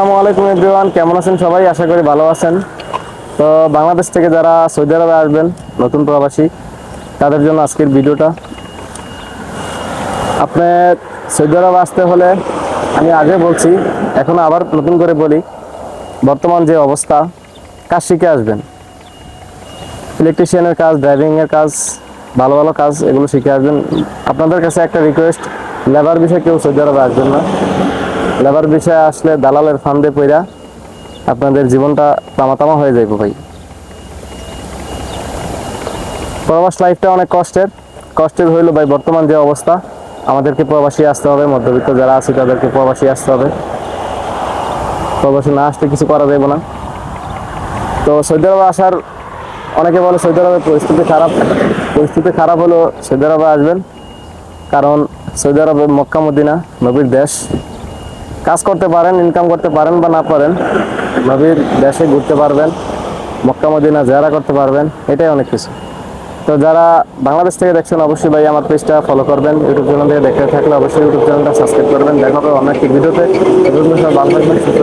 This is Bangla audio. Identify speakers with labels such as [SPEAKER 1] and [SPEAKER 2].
[SPEAKER 1] আসসালামু আলাইকুম এভরিওয়ান, কেমন আছেন সবাই? আশা করি ভালো আছেন। তো বাংলাদেশ থেকে যারা সৌদি আরবে আসবেন, নতুন প্রবাসী, তাদের জন্য আজকের ভিডিওটা। আপনি সৌদি আরবে আসতে হলে, আমি আগে বলছি, এখন আবার নতুন করে বলি, বর্তমান যে অবস্থা কাজ শিখে আসবেন ইলেকট্রিশিয়ানের কাজ ড্রাইভিংয়ের কাজ, ভালো ভালো কাজ, এগুলো শিখে আসবেন। আপনাদের কাছে একটা রিকোয়েস্ট লেবার বিষয়ে কেউ সৌদি আরবে আসবেন না। লেবার বিষয়ে আসলে দালালের ফান্ডে পইরা আপনাদের জীবনটা তামাতামা হয়ে যাইব ভাই। প্রবাস লাইফটা অনেক কষ্টের। কষ্টের হইল ভাই বর্তমান যে অবস্থা। আমাদেরকে প্রবাসী আসতে হবে, মধ্যবিত্ত যারা আছে তাদেরকে প্রবাসী আসতে হবে। প্রবাসী না আসতে কিছু করা যাবে না। তো সৌদি আরবে আসার, অনেকে বলে সৌদি আরবের পরিস্থিতি খারাপ। পরিস্থিতি খারাপ হলো সৌদি আরবে আসবেন। কারণ সৌদি আরবে মক্কা মদিনা নবীর দেশ। কাজ করতে পারেন ইনকাম করতে পারেন বা না পারেন নবীর দেশে ঘুরতে পারবেন, মক্কা, মদিনা জেরা করতে পারবেন, এটাই অনেক কিছু। তো যারা বাংলাদেশ থেকে দেখছেন, অবশ্যই ভাই আমার পেজটা ফলো করবেন ইউটিউব চ্যানেল থেকে দেখতে থাকলে অবশ্যই ইউটিউব চ্যানেলটা সাবস্ক্রাইব করবেন। দেখা হবে অনেক ভিডিওতে ভালো সুস্থ